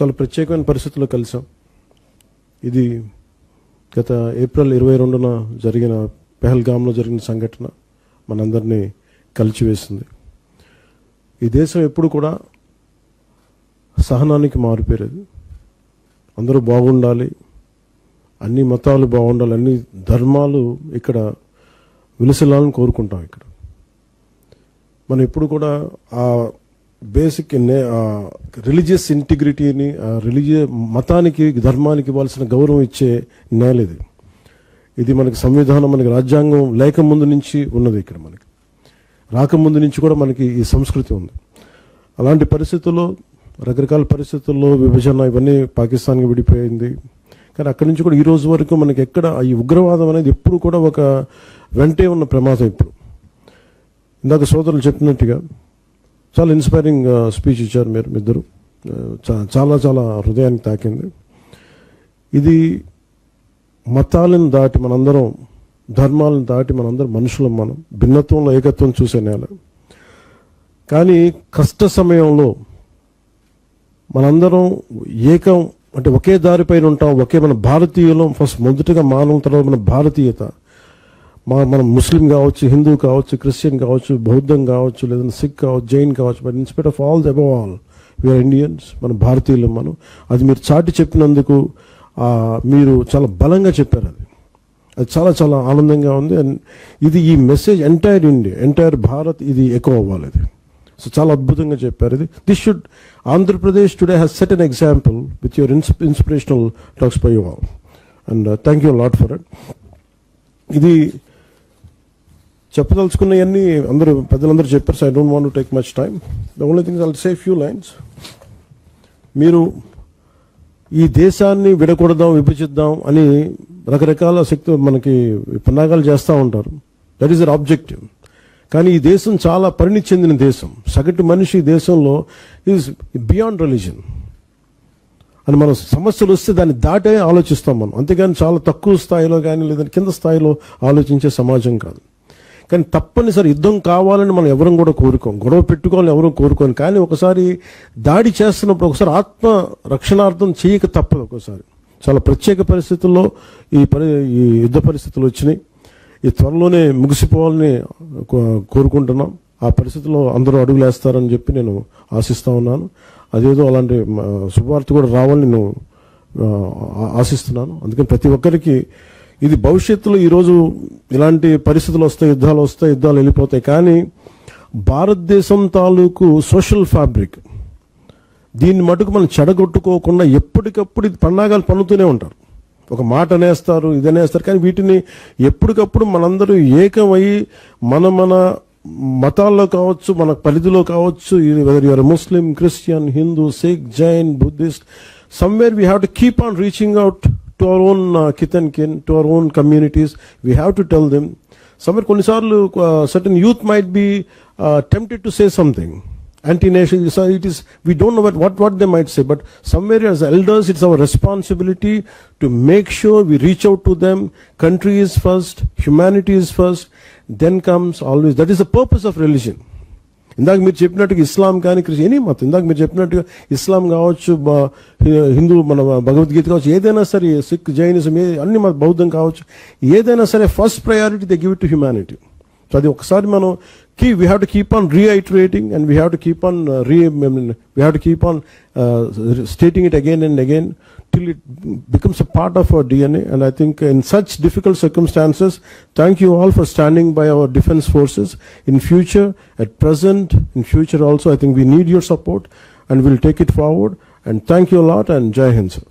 చాలా ప్రత్యేకమైన పరిస్థితుల్లో కలిసాం. ఇది గత ఏప్రిల్ ఇరవై రెండున జరిగిన పెహల్గామ్లో జరిగిన సంఘటన మనందరినీ కలిచివేసింది. ఈ దేశం ఎప్పుడు కూడా సహనానికి మారిపోయేది అందరూ బాగుండాలి అన్ని మతాలు బాగుండాలి అన్ని ధర్మాలు ఇక్కడ విలసిల్లాలని కోరుకుంటాం ఇక్కడ. మనం ఎప్పుడు కూడా ఆ బేసిక్ రిలీజియస్ ఇంటిగ్రిటీని రిలీజియ మతానికి ధర్మానికి ఇవ్వాల్సిన గౌరవం ఇచ్చే నేల ఇది. ఇది మనకి సంవిధానం మనకి రాజ్యాంగం లేక ముందు నుంచి ఉన్నది ఇక్కడ మనకి. రాకముందు నుంచి కూడా మనకి ఈ సంస్కృతి ఉంది. అలాంటి పరిస్థితుల్లో రకరకాల పరిస్థితుల్లో విభజన ఇవన్నీ పాకిస్తాన్కి విడిపోయింది. కానీ అక్కడి నుంచి కూడా ఈ రోజు వరకు మనకి ఎక్కడ ఈ ఉగ్రవాదం అనేది ఎప్పుడు కూడా ఒక వెంటే ఉన్న ప్రమాదం ఇప్పుడు. ఇందాక సోదరులు చెప్పినట్టుగా చాలా ఇన్స్పైరింగ్ స్పీచ్ uh, ఇచ్చారు మీరు ఇద్దరు uh, చాలా చాలా హృదయానికి తాకింది. ఇది మతాలను దాటి మనందరం ధర్మాలను దాటి మనందరం మనుషులం మనం భిన్నత్వంలో ఏకత్వం చూసే నేల. కానీ కష్ట సమయంలో మనందరం ఏకం అంటే ఒకే దారిపైన ఉంటాం ఒకే మన భారతీయులం ఫస్ట్ మొదటగా మానవ తర్వాత మన భారతీయత. మా మనం ముస్లిం కావచ్చు హిందూ కావచ్చు క్రిస్టియన్ కావచ్చు బౌద్ధం కావచ్చు లేదంటే సిక్ కావచ్చు జైన్ కావచ్చు but in spite of all the all we are Indians మన భారతీయులు మనం. అది మీరు చాటి చెప్పినందుకు మీరు చాలా బలంగా చెప్పారు అది. అది చాలా చాలా ఆనందంగా ఉంది. అండ్ ఇది ఈ message entire India entire Bharat ఇది ఎక్కువ అవ్వాలి అది. సో చాలా అద్భుతంగా చెప్పారు ఇది. This should Andhra Pradesh today has set an example with your ins inspirational talks by you all and thank you lot for it ఇది చెప్పదలుచుకున్నవన్నీ అందరూ పెద్దలందరూ చెప్పారు so I don't want take much time the only things all say few lines మీరు ఈ దేశాన్ని విడకూడదాం విభజిద్దాం అని రకరకాల శక్తి మనకి పన్నాగాలు చేస్తూ ఉంటారు. దట్ ఈస్ అర్ ఆబ్జెక్టివ్ కానీ ఈ దేశం చాలా పరిణితి చెందిన దేశం. సగటు మనిషి ఈ దేశంలో ఈజ్ బియాండ్ రిలీజన్ అని మనం సమస్యలు వస్తే దాన్ని దాటే ఆలోచిస్తాం మనం. అంతేగాని చాలా తక్కువ స్థాయిలో కానీ లేదంటే కింద స్థాయిలో ఆలోచించే సమాజం కాదు. కానీ తప్పనిసరి యుద్ధం కావాలని మనం ఎవరం కూడా కోరుకోం. గొడవ పెట్టుకోవాలని ఎవరూ కోరుకోం. కానీ ఒకసారి దాడి చేస్తున్నప్పుడు ఒకసారి ఆత్మ రక్షణార్థం చేయక తప్పదు ఒకసారి. చాలా ప్రత్యేక పరిస్థితుల్లో ఈ పరి ఈ యుద్ధ పరిస్థితులు వచ్చినాయి. ఈ త్వరలోనే ముగిసిపోవాలని కోరుకుంటున్నాం. ఆ పరిస్థితిలో అందరూ అడుగులేస్తారని చెప్పి నేను ఆశిస్తూ ఉన్నాను. అదేదో అలాంటి శుభవార్త కూడా రావాలని నేను ఆశిస్తున్నాను. అందుకని ప్రతి ఒక్కరికి ఇది భవిష్యత్తులో ఈరోజు ఇలాంటి పరిస్థితులు వస్తాయి యుద్ధాలు వస్తాయి యుద్ధాలు వెళ్ళిపోతాయి. కానీ భారతదేశం తాలూకు సోషల్ ఫ్యాబ్రిక్ దీన్ని మటుకు మనం చెడగొట్టుకోకుండా ఎప్పటికప్పుడు ఇది పన్నాగాలు పన్నుతూనే ఉంటారు. ఒక మాట అనేస్తారు ఇది అనేస్తారు కానీ వీటిని ఎప్పటికప్పుడు మనందరూ ఏకమై మన మన మతాల్లో కావచ్చు మన పరిధిలో కావచ్చు whether your Muslim Christian Hindu Sikh Jain Buddhist somewhere we have to keep on reaching out to our own uh, kith and kin, to our own communities. We have to tell them. Somewhere, konisarlu, uh, certain youth might be uh, tempted to say something. anti-national. So it is, we don't know what, what they might say, but somewhere as elders, it's our responsibility to make sure we reach out to them. Country is first, humanity is first, then comes always. That is the purpose of religion. ఇందాక మీరు చెప్పినట్టుగా ఇస్లాం కానీ Christian any మతం. ఇందాక మీరు చెప్పినట్టుగా ఇస్లాం కావచ్చు హిందూ మన భగవద్గీత కావచ్చు ఏదైనా సరే సిక్ జైనిజం ఏ అన్ని మన బౌద్ధం కావచ్చు ఏదైనా సరే first priority they give to humanity. So అది ఒకసారి మనం key we have to keep on reiterating and we have to keep on re we have to keep on stating it again and again till it becomes a part of our DNA. And I think in such difficult circumstances, thank you all for standing by our defense forces. In future, at present, in future also, I think we need your support and we'll take it forward. And thank you a lot and Jai Hind. sir.